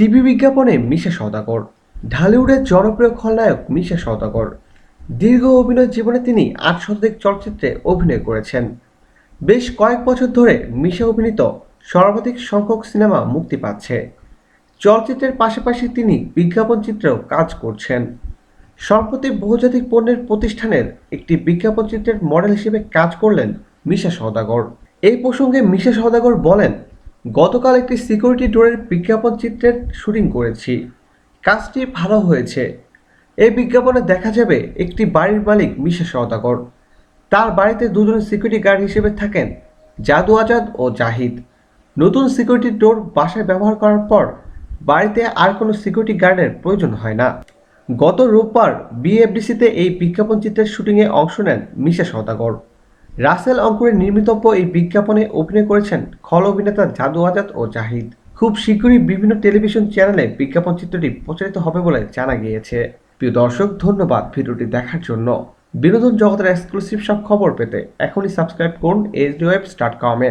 TV বিজ্ঞাপনে মিশা সওদাগর, ঢালিউডের জনপ্রিয় খলনায়ক মিশা সওদাগর। দীর্ঘ অভিনয় জীবনে তিনি আট শতাধিক চলচ্চিত্রে অভিনয় করেছেন। বেশ কয়েক বছর ধরে মিশা অভিনীত সর্বাধিক সংখ্যক সিনেমা মুক্তি পাচ্ছে। চলচ্চিত্রের পাশাপাশি তিনি বিজ্ঞাপন চিত্রেও কাজ করছেন। সম্প্রতি বহুজাতিক পণ্যের প্রতিষ্ঠানের একটি বিজ্ঞাপন চিত্রের মডেল হিসেবে কাজ করলেন মিশা সওদাগর। এই প্রসঙ্গে মিশা সওদাগর বলেন গতকাল একটি সিকিউরিটি ডোরের বিজ্ঞাপন চিত্রের শুটিং করেছি। কাজটি ভালো হয়েছে। এই বিজ্ঞাপনে দেখা যাবে একটি বাড়ির মালিক মিশা সওদাগর। তার বাড়িতে দুজন সিকিউরিটি গার্ড হিসেবে থাকেন জাদু আজাদ ও জাহিদ। নতুন সিকিউরিটি ডোর বাসায় ব্যবহার করার পর বাড়িতে আর কোনো সিকিউরিটি গার্ডের প্রয়োজন হয় না। গত রোববার বিএফডিসিতে এই বিজ্ঞাপন চিত্রের শুটিংয়ে অংশ নেন মিশা সওদাগর। রাসেল অঙ্কুরের নির্মিতব্য এই বিজ্ঞাপনে অভিনয় করেছেন খল অভিনেতা জাদু আজাদ ও জাহিদ। খুব শীঘ্রই বিভিন্ন টেলিভিশন চ্যানেলে বিজ্ঞাপন চিত্রটি প্রচারিত হবে বলে জানা গিয়েছে। প্রিয় দর্শক, ধন্যবাদ ভিডিওটি দেখার জন্য। বিনোদন জগতের এক্সক্লুসিভ সব খবর পেতে এখনই সাবস্ক্রাইব করুন এইচ ডি ওয়েবস ডট কমে